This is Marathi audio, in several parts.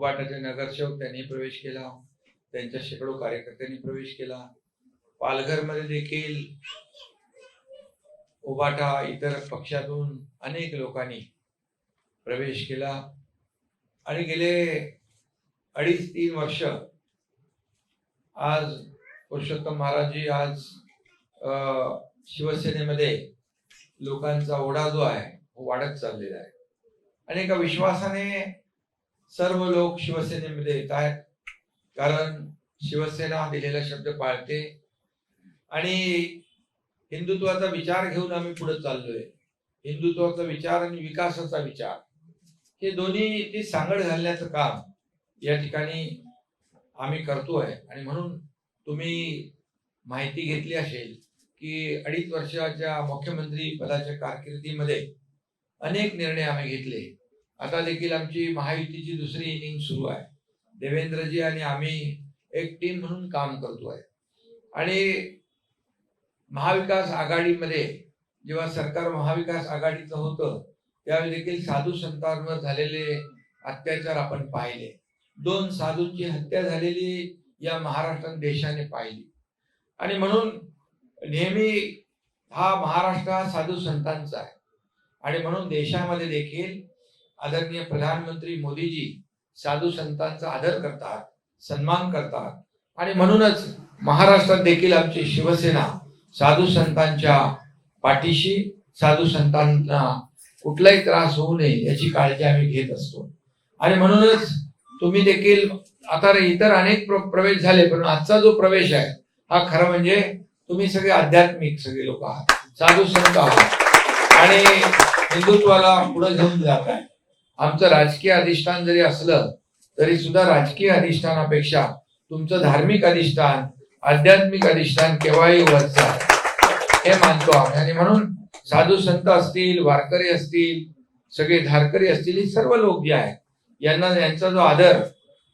उबाटाचे नगरसेवक त्यांनी प्रवेश केला. त्यांच्या शेकडो कार्यकर्त्यांनी प्रवेश केला. पालघरमध्ये देखील उबाटा इतर पक्षातून अनेक लोकांनी प्रवेश केला. आणि गेले अडीच तीन वर्ष आज पुरुषोत्तम महाराजजी आज शिवसेनेमध्ये लोकांचा ओढा जो आहे वाढत चाललेला आहे. आणि एका विश्वासाने सर्व लोक शिवसेनेमध्ये येत आहेत कारण शिवसेना दिलेला शब्द पाळते. आणि हिंदुत्वाचा विचार घेऊन आम्ही पुढे चाललोय. हिंदुत्वाचा विचार आणि विकासाचा विचार. हे दोन्ही ती सांगड घालण्याचं काम या ठिकाणी आम्ही करतोय. आणि म्हणून तुम्ही माहिती घेतली असेल की अडीच वर्षाच्या मुख्यमंत्री पदाच्या कारकिर्दीमध्ये अनेक निर्णय आम्ही घेतले. आता देखील आमची महायुतीची दुसरी इनिंग सुरू आहे. देवेंद्रजी आणि आम्ही एक टीम म्हणून काम करतो आहे. आणि महाविकास आघाडीमध्ये जेव्हा सरकार महाविकास आघाडीचं होतं त्यावेळी देखील साधू संतांवर झालेले अत्याचार आपण पाहिले. दोन साधूंची हत्या झालेली या महाराष्ट्र देशाने पाहिली. आणि म्हणून नेहमी हा महाराष्ट्र हा साधू संतांचा आहे. आणि म्हणून देशामध्ये देखील आदरणीय प्रधानमंत्री मोदीजी साधू संतांचा आदर करतात सन्मान करतात. आणि म्हणूनच महाराष्ट्रात देखील आमची शिवसेना साधू संतांच्या पाठीशी साधू संतांना कुठलाही त्रास होऊ नये याची काळजी आम्ही घेत असतो. आणि म्हणूनच तुम्ही देखील आता इतर अनेक प्र- प्रवेश झाले पण आजचा जो प्रवेश आहे हा खरं म्हणजे तुम्ही सगळे आध्यात्मिक सगळे लोक आहात साधू संत आहात. आणि हिंदुत्वाला पुढे घेऊन जात आहे. आमचं राजकीय अधिष्ठान जरी असलं तरी सुद्धा राजकीय अधिष्ठानापेक्षा तुमचं धार्मिक अधिष्ठान आध्यात्मिक अधिष्ठान केव्हाही वरच हे मानतो आम्ही. आणि म्हणून साधू संत असतील वारकरी असतील सगळे धारकरी असतील हे सर्व लोक जे आहेत यांना यांचा जो आदर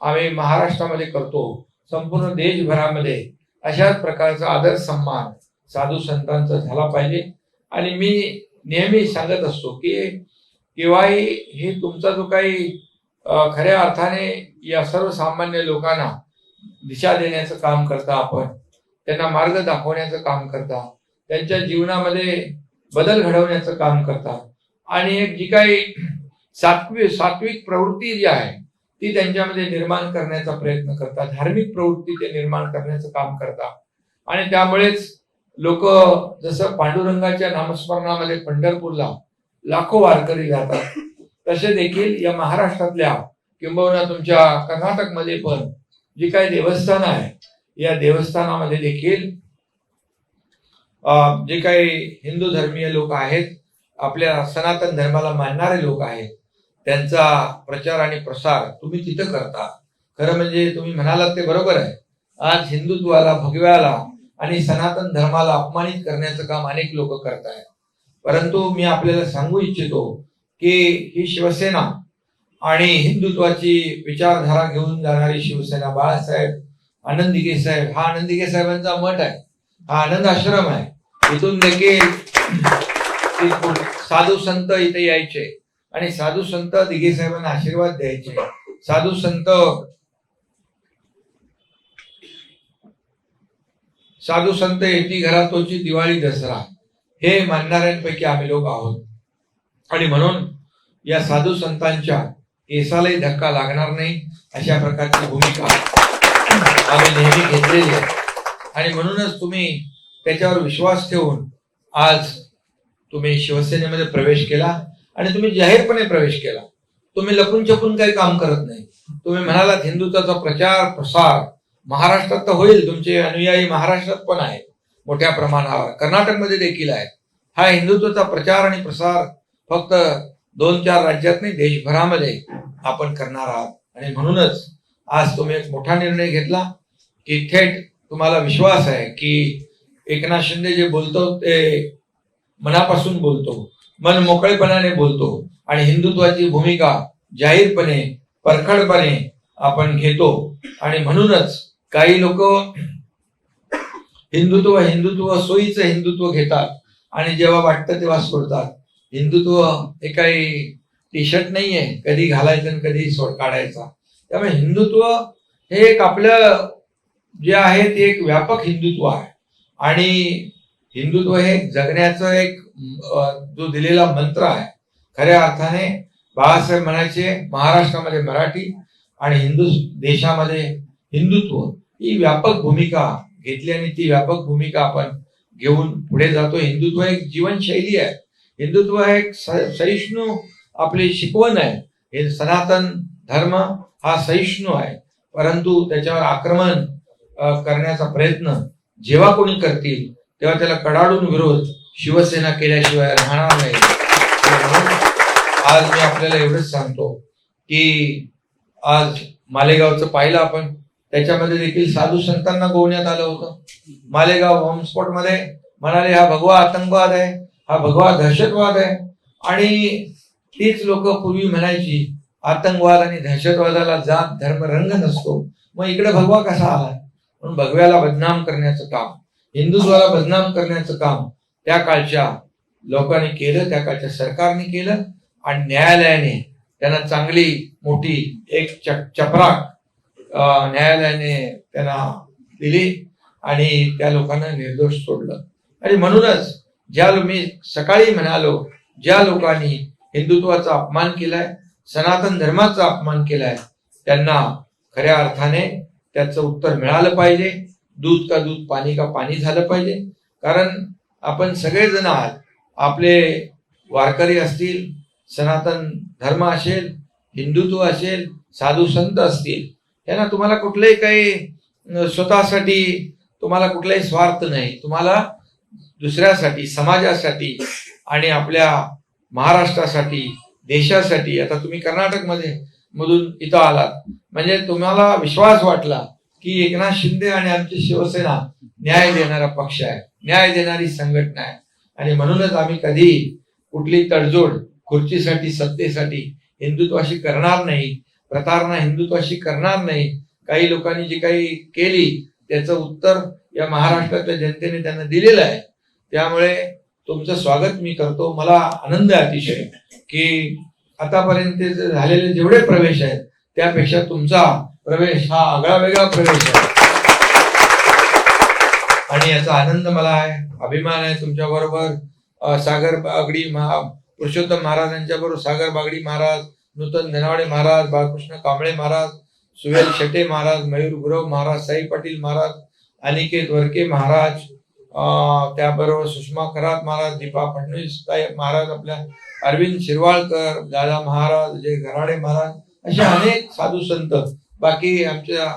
आम्ही महाराष्ट्रामध्ये करतो संपूर्ण देशभरामध्ये अशाच प्रकारचा आदर सन्मान साधू संतांचा झाला पाहिजे. आणि मी नेहमी सांगत असतो की केव्हाही हे तुमचा जो काही खऱ्या अर्थाने या सर्वसामान्य लोकांना दिशा देण्याचं काम करता आपण त्यांना मार्ग दाखवण्याचं काम करता त्यांच्या जीवनामध्ये बदल घडवण्याचं काम करता आणि एक जी काही सात्विक सात्विक प्रवृत्ती जी आहे ती त्यांच्यामध्ये निर्माण करण्याचा प्रयत्न करतात धार्मिक प्रवृत्ती ते निर्माण करण्याचं काम करतात आणि त्यामुळेच लोक जसं पांडुरंगाच्या नामस्मरणामध्ये पंढरपूरला लाखो वारकरी जातात तसे देखील या महाराष्ट्रातल्या किंबहुना तुमच्या कर्नाटकमध्ये पण जी काही देवस्थानं आहे या देवस्थानामध्ये देखील जे काही हिंदू धर्मीय लोक आहेत आपल्या सनातन धर्माला मानणारे लोक आहेत त्यांचा प्रचार आणि प्रसार तुम्ही तिथं करता. खरं म्हणजे तुम्ही म्हणालात ते बरोबर आहे. आज हिंदुत्वाला भगव्याला आणि सनातन धर्माला अपमानित करण्याचं काम अनेक लोक करतायत. परंतु मी आपल्याला सांगू इच्छितो की ही शिवसेना आणि हिंदुत्वाची विचारधारा घेऊन जाणारी शिवसेना बाळासाहेब आनंदिके साहेब हा आनंदिके साहेबांचा मठ आहे हा आनंद आश्रम आहे. इथून देखील साधू संत इथे यायचे आणि साधू संत दिघे साहेबांना आशीर्वाद द्यायचे. साधू संत साधू संत येती घरातोची दिवाळी दसरा. हे मानणाऱ्यांपैकी आम्ही लोक आहोत. आणि म्हणून या साधू संतांच्या केसालाही धक्का लागणार नाही अशा प्रकारची भूमिका आम्ही नेहमी घेतलेली आहे. आणि म्हणूनच तुम्ही त्याच्यावर विश्वास ठेवून आज तुम्ही शिवसेनेमध्ये प्रवेश केला आणि तुम्ही जाहीरपणे प्रवेश केला. तुम्ही लपून छपून काही काम करत नाही. तुम्ही म्हणालात हिंदुत्वाचा प्रचार प्रसार महाराष्ट्रात तर होईल तुमचे अनुयायी महाराष्ट्रात पण आहेत. मोठ्या प्रमाणावर. कर्नाटकमध्ये देखील आहेत हा हिंदुत्वाचा प्रचार आणि प्रसार फक्त दोन चार राज्यात नाही देशभरामध्ये आपण करणार आहात. आणि म्हणूनच आज तुम्ही एक मोठा निर्णय घेतला की थेट तुम्हाला विश्वास आहे की एकनाथ शिंदे जे बोलतो ते मनापासून बोलतो मन मोकळेपणाने बोलतो आणि हिंदुत्वाची भूमिका जाहीरपणे परखडपणे आपण घेतो. आणि म्हणूनच काही लोक हिंदुत्व हिंदुत्व सोयीचं हिंदुत्व घेतात आणि जेव्हा वाटतं तेव्हा सोडतात. हिंदुत्व हे काही टी शर्ट आहे कधी घालायचं आणि कधी सोड काढायचा. त्यामुळे हिंदुत्व हे एक आपलं जे आहे ते एक व्यापक हिंदुत्व आहे. आणि हिंदुत्व हे जगण्याचं एक जो दिलेला मंत्र आहे. खऱ्या अर्थाने बाळासाहेब म्हणायचे महाराष्ट्रामध्ये मराठी आणि हिंदू देशामध्ये हिंदुत्व ही व्यापक भूमिका घेतली आणि ती व्यापक भूमिका आपण घेऊन पुढे जातो. हिंदुत्व एक जीवनशैली आहे. हिंदुत्व हे एक स- सहिष्णू आपली शिकवण आहे. हे सनातन धर्म हा सहिष्णू आहे. परंतु त्याच्यावर आक्रमण करण्याचा प्रयत्न जेव्हा कोणी करतील तेव्हा त्याला कडाडून विरोध शिवसेना केल्याशिवाय राहणार नाही. आज मी आपल्याला एवढंच सांगतो की आज मालेगावचं पाहिलं आपण. त्याच्यामध्ये देखील साधू संतांना गोवण्यात आलं होतं. मालेगाव बॉम्बस्फोटमध्ये म्हणाले हा भगवा आतंकवाद आहे हा भगवा दहशतवाद आहे. आणि तीच लोक पूर्वी म्हणायची आतंकवाद आणि दहशतवादाला जात धर्म रंग नसतो. मग इकडे भगवा कसा आला म्हणून भगव्याला बदनाम करण्याचं काम हिंदुत्वाला बदनाम करण्याचं काम त्या काळच्या लोकांनी केलं त्या काळच्या सरकारने केलं. आणि न्यायालयाने त्यांना चांगली मोठी एक च- चपराक न्यायालयाने त्यांना दिली आणि त्या लोकांना निर्दोष सोडलं. आणि म्हणूनच ज्या मी सकाळी म्हणालो ज्या लोकांनी हिंदुत्वाचा अपमान केलाय सनातन धर्माचा अपमान केलाय त्यांना खऱ्या अर्थाने त्याचं उत्तर मिळालं पाहिजे. दूध का दूध पाणी का पाणी झालं पाहिजे. कारण आपण सगळेजण आहात. आपले वारकरी असतील सनातन धर्म असेल हिंदुत्व असेल साधू संत असतील यांना तुम्हाला कुठलंही काही स्वतःसाठी तुम्हाला कुठलाही स्वार्थ नाही. तुम्हाला दुसऱ्यासाठी समाजासाठी आणि आपल्या महाराष्ट्रासाठी देशासाठी. आता तुम्ही कर्नाटकमध्ये मधून इथं आलात. म्हणजे तुम्हाला विश्वास वाटला की एकनाथ शिंदे आणि आमची शिवसेना न्याय देणारा पक्ष आहे. न्याय देणारी संघटना आहे. आणि म्हणूनच आम्ही कधी कुठली तडजोड खुर्चीसाठी सत्तेसाठी हिंदुत्वाशी करणार नाही प्रतारणा हिंदुत्वाशी करणार नाही. काही लोकांनी जी काही केली त्याचं उत्तर या महाराष्ट्राच्या जनतेने त्यांना दिलेलं आहे. त्यामुळे तुमचं स्वागत मी करतो. मला आनंद आहे अतिशय की आतापर्यंत झालेले जेवढे प्रवेश आहेत त्यापेक्षा तुमचा प्रवेश हा आगळा वेगळा प्रवेश आहे. आणि याचा आनंद मला आहे अभिमान आहे तुमच्या बरोबर सागर बागडी महा पुरुषोत्तम महाराजांच्या बरोबर सागर बागडी महाराज नूतन धनावडे महाराज बाळकृष्ण कांबळे महाराज सुवेल शेटे महाराज मयूर गुरव महाराज साई पाटील महाराज अनिकेत वरके महाराज त्याबरोबर सुषमा खरात महाराज दीपा फडणवीस महाराज आपल्या अरविंद शिरवाळकर दादा महाराज जय घराडे महाराज असे अनेक साधू संत. बाकी आमच्या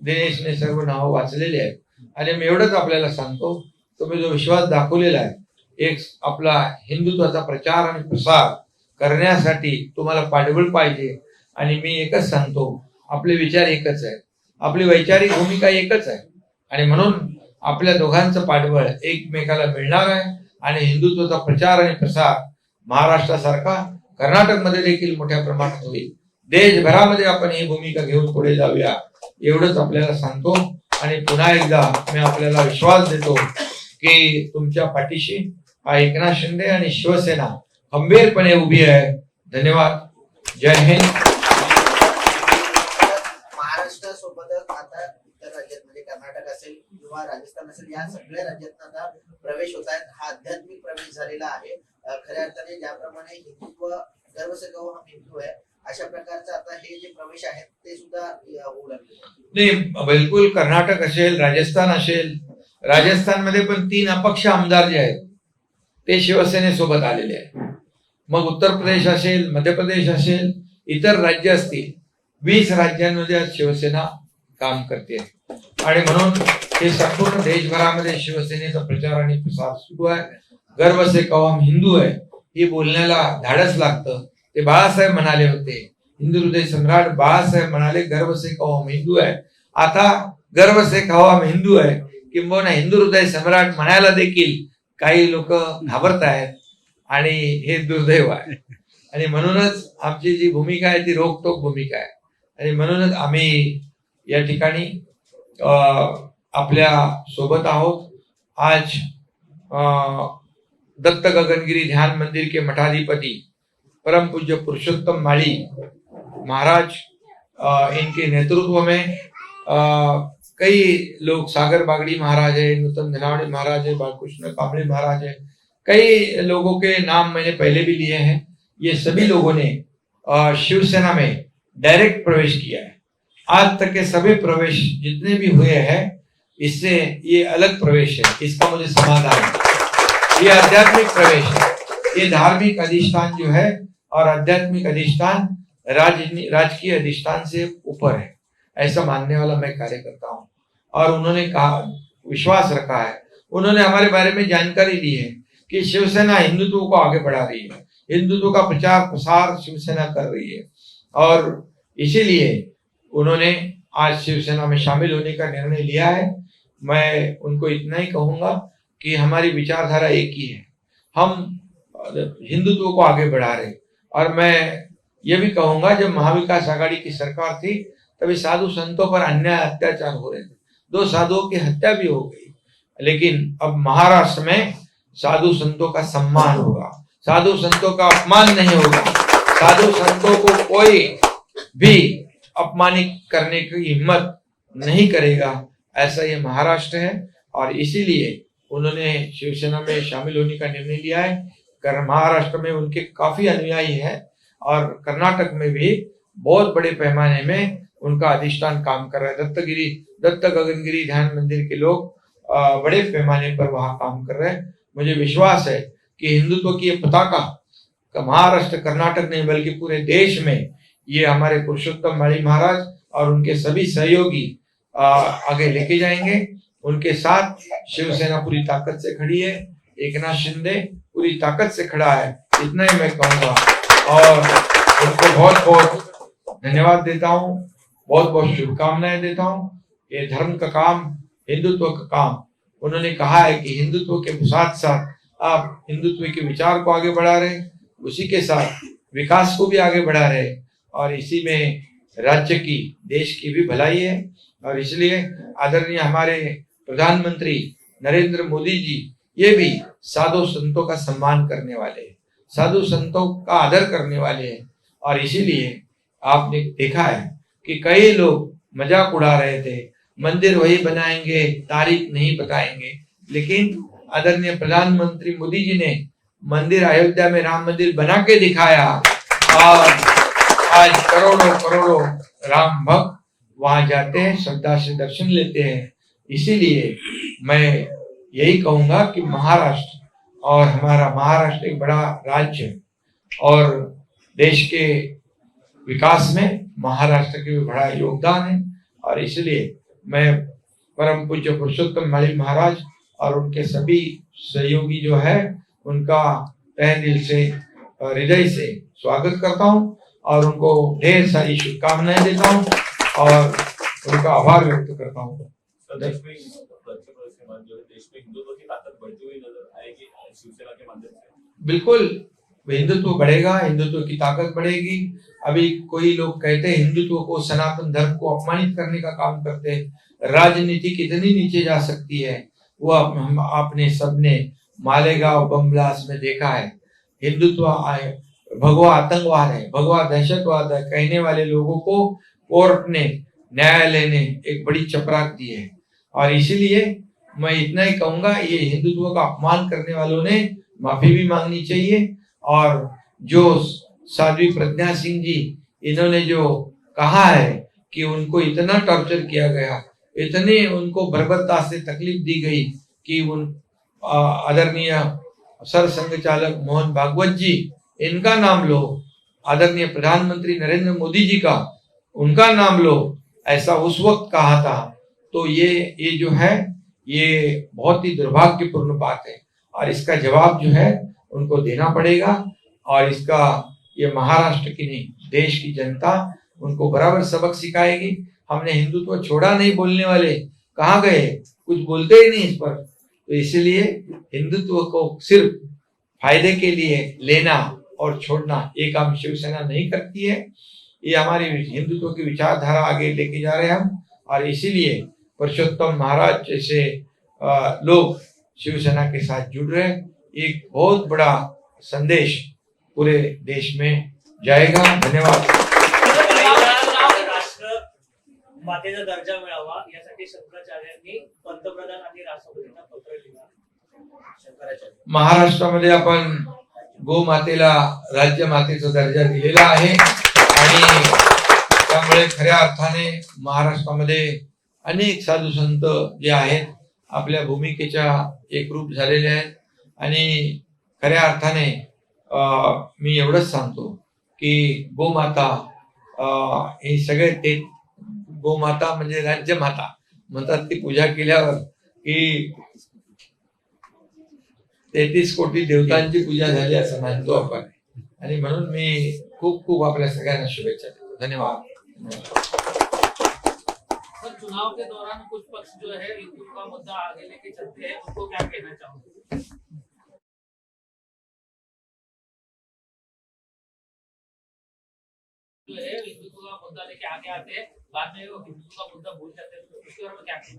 दिनेशने सर्व नावं वाचलेली आहेत. आणि मी एवढंच आपल्याला सांगतो तुम्ही जो विश्वास दाखवलेला आहे एक आपला हिंदुत्वाचा प्रचार आणि प्रसार करण्यासाठी तुम्हाला पाठबळ पाहिजे. आणि मी एकच सांगतो आपले विचार एकच आहे आपली वैचारिक भूमिका एकच आहे. आणि म्हणून आपल्या दोघांचं पाठबळ एकमेकाला मिळणार आहे. आणि हिंदुत्वाचा प्रचार आणि प्रसार महाराष्ट्रासारखा कर्नाटकमध्ये देखील मोठ्या प्रमाणात होईल. देशभरामध्ये आपण ही भूमिका घेऊन पुढे जाऊया. एवढंच आपल्याला सांगतो. आणि पुन्हा एकदा मी आपल्याला विश्वास देतो की तुमच्या पाठीशी हा एकनाथ शिंदे आणि शिवसेना खंबीरपणे उभी आहे. धन्यवाद. जय हिंद. महाराष्ट्रासोबतच आता इतर राज्यात म्हणजे कर्नाटक असेल किंवा राजस्थान असेल या सगळ्या राज्यात आता प्रवेश होत आहेत हा आध्यात्मिक प्रवेश झालेला आहे. खऱ्या अर्थाने ज्याप्रमाणे हिंदुत्व गर्व से गहो हम हिंदू आहे अशा प्रकारचं आता हे जे प्रवेश आहेत ते सुद्धा होऊ लागले नाही बिलकुल कर्नाटक असेल राजस्थान असेल राजस्थानमध्ये पण तीन अपक्ष आमदार जे आहेत ते शिवसेनेसोबत आलेले आहेत. मग उत्तर प्रदेश असेल मध्य प्रदेश असेल इतर राज्य असतील वीस राज्यांमध्ये आज शिवसेना काम करते. आणि म्हणून हे संपूर्ण देशभरामध्ये शिवसेनेचा प्रचार आणि प्रसार सुरू आहे. गर्व से कवाम हिंदू आहे ही बोलण्याला धाडस लागतं. ते बाळासाहेब म्हणाले होते. हिंदू हृदय सम्राट बाळासाहेब म्हणाले गर्व से कवाम हिंदू आहे आता गर्व से कवाम हिंदू आहे किंबहुना हिंदू हृदय सम्राट म्हणायला देखील काही लोक घाबरत आहेत. आणि हे दुर्दैव आहे. आणि म्हणूनच आमची जी भूमिका आहे ती रोखटोक भूमिका आहे. आणि म्हणूनच आम्ही या ठिकाणी अं, आपल्यासोबत आहोत. आज दत्त गगनगिरी ध्यान मंदिर के मठाधिपति परम पूज्य पुरुषोत्तम माळी महाराज इनके नेतृत्व में अ, कई लोग सागर बागड़ी महाराज है नूतन धनावड़ी महाराज है बालकृष्ण कांबळे महाराज है कई लोगों के नाम मैंने पहले भी लिए हैं। ये सभी लोगों ने शिवसेना में डायरेक्ट प्रवेश किया है। आज तक के सभी प्रवेश जितने भी हुए हैं, इससे ये अलग प्रवेश है। इसका मुझे समाधान है। ये आध्यात्मिक प्रवेश है। ये धार्मिक अधिष्ठान जो है और आध्यात्मिक अधिष्ठान राजनी, राजकीय अधिष्ठान से ऊपर है। ऐसा मानने वाला मैं कार्य करता हूँ। और उन्होंने कहा, विश्वास रखा है। उन्होंने हमारे बारे में जानकारी दी है। कि शिवसेना हिंदुत्व को आगे बढ़ा रही है। हिंदुत्व का प्रचार प्रसार शिवसेना कर रही है। और इसीलिए उन्होंने आज शिवसेना में शामिल होने का निर्णय लिया है। मैं उनको इतना ही कहूँगा कि हमारी विचारधारा एक ही है। हम हिंदुत्व को आगे बढ़ा रहे और मैं ये भी कहूँगा, जब महाविकास आघाड़ी की सरकार थी, तभी साधु संतों पर अन्याय अत्याचार हो रहे थे। दो साधुओं की हत्या भी हो गई। लेकिन अब महाराष्ट्र में साधु संतों का सम्मान होगा। साधु संतों का अपमान नहीं होगा। साधु संतों को कोई भी अपमानित करने की हिम्मत नहीं करेगा। ऐसा ये महाराष्ट्र है और इसीलिए उन्होंने शिवसेना में शामिल होने का निर्णय लिया है। कर, महाराष्ट्र में उनके काफ़ी अनुयायी है और कर्नाटक में भी बहुत बड़े पैमाने में उनका अधिष्ठान काम कर रहा है। दत्तगिरी दत्त गगनगिरी ध्यान मंदिर के लोग बड़े पैमाने पर वहाँ काम कर रहे हैं। मुझे विश्वास है कि हिंदुत्व की ये पताका का महाराष्ट्र, कर्नाटक नहीं, बल्कि पूरे देश में ये हमारे पुरुषोत्तम माली महाराज और उनके सभी सहयोगी आगे लेके जाएँगे। उनके साथ शिवसेना पूरी ताकत से खड़ी है। एक नाथ शिंदे पूरी ताकत से खड़ा है। इतना ही मैं कहूँगा। और उनको बहुत बहुत धन्यवाद देता हूँ। बहुत बहुत शुभकामनाएँ देता हूँ। ये धर्म का काम, हिंदुत्व का काम उन्होंने कहा है कि हिंदुत्व के साथ साथ आप हिंदुत्व के विचार को आगे बढ़ा रहे उसी के साथ विकास को भी आगे बढ़ा रहे और इसी में राज्य की, देश की भी भलाई है। और इसलिए आदरणीय हमारे प्रधानमंत्री नरेंद्र मोदी जी, ये भी साधु संतों का सम्मान करने वाले हैं, साधु संतों का आदर करने वाले हैं। और इसीलिए आपने देखा है कि कई लोग मज़ाक उड़ा रहे थे मंदिर वही बनाएँगे, तारीख नहीं बताएँगे। लेकिन आदरणीय प्रधानमंत्री मोदी जी ने मंदिर अयोध्या में राम मंदिर बना के दिखाया। और आज करोड़ों करोड़ों राम भक्त वहाँ जाते हैं, श्रद्धा से दर्शन लेते हैं। इसीलिए मैं यही कहूँगा कि महाराष्ट्र और हमारा महाराष्ट्र एक बड़ा राज्य है और देश के विकास में महाराष्ट्र के भी बड़ा योगदान है और इसलिए मैं परम पूज्य पुरुषोत्तम माली महाराज और उनके सभी सहयोगी जो है उनका तहे दिल से हृदय से स्वागत करता हूँ और उनको ढेर सारी शुभकामनाएँ देता हूँ और उनका आभार व्यक्त करता हूँ। से? बिल्कुल हिंदुत्व बढ़ेगा, हिंदुत्व की ताकत बढ़ेगी। अभी कोई लोग कहते हैं, हिंदुत्व को सनातन धर्म को अपमानित करने का काम करते हैं। राजनीति कितनी नीचे जा सकती है, वो हम, आपने सबने मालेगांव बम ब्लास्ट में देखा है। हिंदुत्व भगवा आतंकवाद है, भगवा दहशतवाद है। कहने वाले लोगों को कोर्ट ने न्यायालय ने एक बड़ी चपराक दी है। और इसीलिए मैं इतना ही कहूँगा, ये हिंदुत्व का अपमान करने वालों ने माफ़ी भी मांगनी चाहिए। और जो साध्वी प्रज्ञा सिंह जी, इन्होंने जो कहा है कि उनको इतना टॉर्चर किया गया, इतने उनको बर्बरता से तकलीफ़ दी गई कि उन आदरणीय सर संघ चालक मोहन भागवत जी, इनका नाम लो। आदरणीय प्रधानमंत्री नरेंद्र मोदी जी का उनका नाम लो, ऐसा उस वक्त कहा था। तो ये ये जो है, ये बहुत ही दुर्भाग्यपूर्ण बात है। और इसका जवाब जो है उनको देना पड़ेगा और इसका ये महाराष्ट्र की नहीं, देश की जनता उनको बराबर सबक सिखाएगी। हमने हिंदुत्व छोड़ा नहीं बोलने वाले, कहाँ गए? कुछ बोलते ही नहीं इस पर। तो इसलिए हिंदुत्व को सिर्फ़ फ़ायदे के लिए लेना और छोड़ना ये काम शिवसेना नहीं करती है। ये हमारी हिंदुत्व की विचारधारा आगे लेके जा रहे हैं हम, और इसीलिए पुरुषोत्तम महाराज जैसे लोग शिवसेना के साथ जुड़ रहे हैं। एक बहुत बड़ा संदेश पूरे देश में जाएगा। धन्यवाद। मातेचा दर्जा मिळावा यासाठी शंकराचार्यांनी पंतप्रधान आणि राष्ट्रपतींना पत्र लिहिलं. महाराष्ट्रामध्ये आपण गोमातेला राज्य मातेचा दर्जा दिलेला आहे. आणि त्यामुळे खऱ्या अर्थाने महाराष्ट्रामध्ये अनेक साधू संत जे आहेत आपल्या भूमिकेच्या एकरूप झालेले आहेत. आणि खऱ्या अर्थाने मी एवढंच सांगतो की गोमाता हे सगळे ते गोमाता म्हणजे राज्यमाता. म्हणतात ती पूजा केल्यावर की तेहतीस कोटी देवतांची पूजा झाली असं मानतो आपण. आणि म्हणून मी खूप खूप आपल्या सगळ्यांना शुभेच्छा देतो. धन्यवाद. चुनाव के दौरान कुछ पक्ष जो है हिंदू का मुद्दा आगे लेके चलते हैं उनको क्या कहना चाहोगे?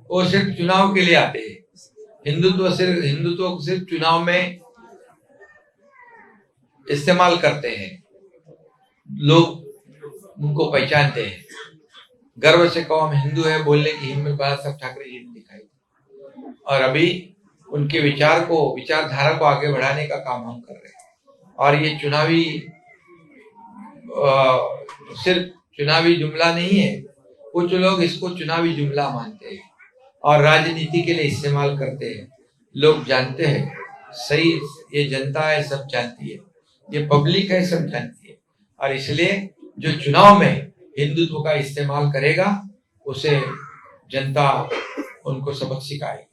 वो वो सिर्फ़ चुनाव के लिए आते हैं। हिंदुत्व सिर्फ़ हिंदुत्व सिर्फ़ चुनाव में इस्तेमाल करते हैं। लोग उनको पहचानते हैं। गर्व से कहो, हम हिंदू है, बोलने की हिम्मत बाला साहब ठाकरे जी ने दिखाई और अभी उनके विचार को, विचारधारा को आगे बढ़ाने का काम हम कर रहे हैं। और ये चुनावी सिर्फ़ चुनावी जुमला नहीं है, कुछ लोग इसको चुनावी जुमला मानते हैं और राजनीति के लिए इस्तेमाल करते हैं। लोग जानते हैं, सही, ये जनता है, सब जानती है। ये पब्लिक है, सब जानती है। और इसलिए जो चुनाव में हिंदुत्व का इस्तेमाल करेगा, उसे जनता उनको सबक सिखाएगी।